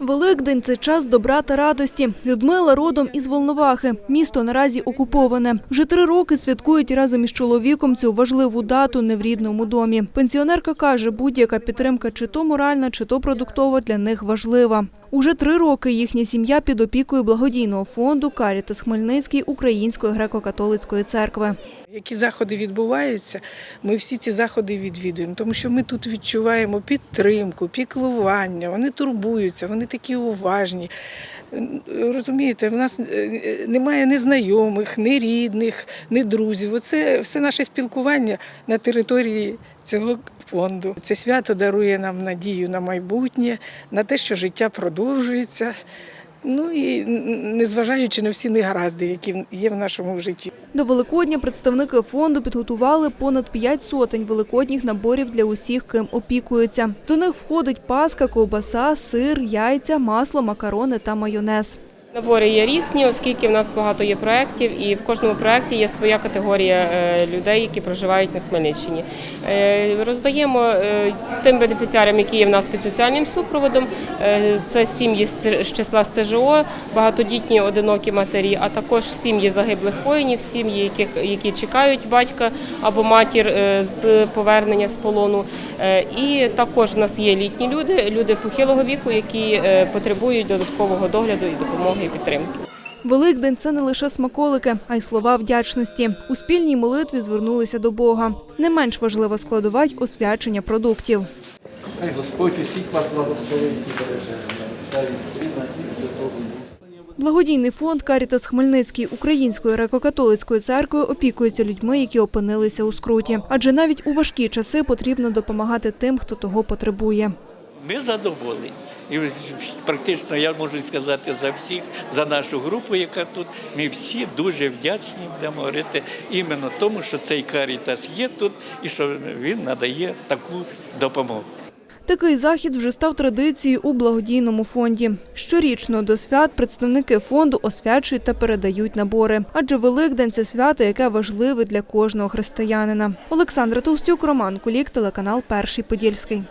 Великдень це час добра та радості. Людмила родом із Волновахи. Місто наразі окуповане. Вже три роки святкують разом із чоловіком цю важливу дату не в рідному домі. Пенсіонерка каже, будь-яка підтримка, чи то моральна, чи то продуктова, для них важлива. Уже три роки їхня сім'я під опікою благодійного фонду Карітас Хмельницький Української греко-католицької церкви. Які заходи відбуваються, ми всі ці заходи відвідуємо, тому що ми тут відчуваємо підтримку, піклування, вони турбуються, вони такі уважні. Розумієте, в нас е, немає незнайомих, ні рідних, ні друзів. Оце все наше спілкування на території цього фонду. Це свято дарує нам надію на майбутнє, на те, що життя продовжується. Ну і незважаючи на всі негаразди, які є в нашому житті. До Великодня представники фонду підготували понад п'ять сотень великодніх наборів для усіх, ким опікуються. До них входить паска, ковбаса, сир, яйця, масло, макарони та майонез. Набори є різні, оскільки в нас багато є проєктів, і в кожному проєкті є своя категорія е, людей, які проживають на Хмельниччині. Е, Роздаємо е, тим бенефіціарам, які є в нас під соціальним супроводом. Це сім'ї з числа СЖО, багатодітні одинокі матері, а також сім'ї загиблих воїнів, сім'ї, яких які чекають батька або матір з повернення з полону. І також в нас є літні люди, люди похилого віку, які потребують додаткового догляду і допомоги і підтримки. Великдень це не лише смаколики, а й слова вдячності. У спільній молитві звернулися до Бога. Не менш важлива складова й освячення продуктів. Хай Господь усіх вас благословить і береже. Благодійний фонд Карітас Хмельницький Української греко-католицької церкви опікується людьми, які опинилися у скруті. Адже навіть у важкі часи потрібно допомагати тим, хто того потребує. Ми задоволені. І практично я можу сказати за всіх, за нашу групу, яка тут. Ми всі дуже вдячні будемо говорити іменно тому, що цей карітас є тут і що він надає таку допомогу. Такий захід вже став традицією у благодійному фонді. Щорічно до свят представники фонду освячують та передають набори. Адже Великдень це свято, яке важливе для кожного християнина. Олександра Толстюк, Роман Кулік, телеканал Перший Подільський.